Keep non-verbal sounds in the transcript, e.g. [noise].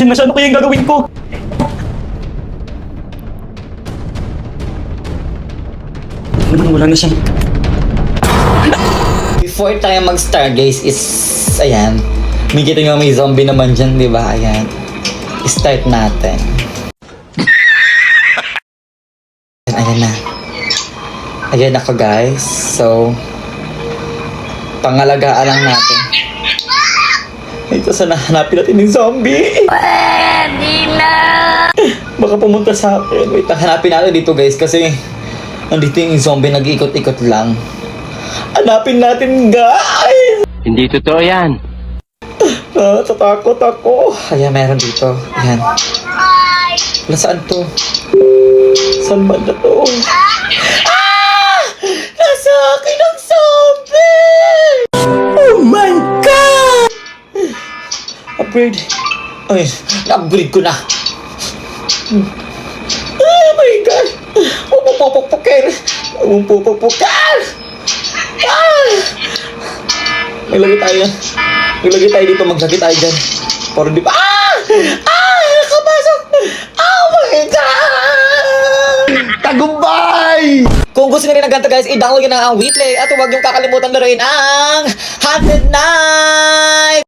Nandiyan na siya. Ano kaya yung gagawin ko? Ano wala na siya. Before tayo mag-start guys is, ayan, may kita nga may zombie naman dyan, di ba? Ayan. Start natin. Ayan na. Ayan ako guys. So, pangalagaan lang natin. Ito sana hanapin natin yung zombie. Pwede na! [laughs] Baka pumunta sa akin. Wait, hanapin natin dito guys kasi nandito yung zombie nag-ikot-ikot lang. Hanapin natin guys! Hindi totoo yan. [sighs] Ah, tatakot ako. Ayan, meron dito. Ayan. Wala saan to? Saan ba na to? Upgrade. Ay, na-upgrade ko na. Oh my God! Upupupukpukin! Upupupukpukin! Ah! Maglagay tayo. Maglagay tayo dito. Maglagay tayo dyan. Para di ba? Ah! Ah! Nakapasok! Oh my God! Tagumpay! Kung gusto nyo rin ng ganito guys, i-download nyo na ang WePlay at huwag nyo kakalimutan na rin ang Haunted Night!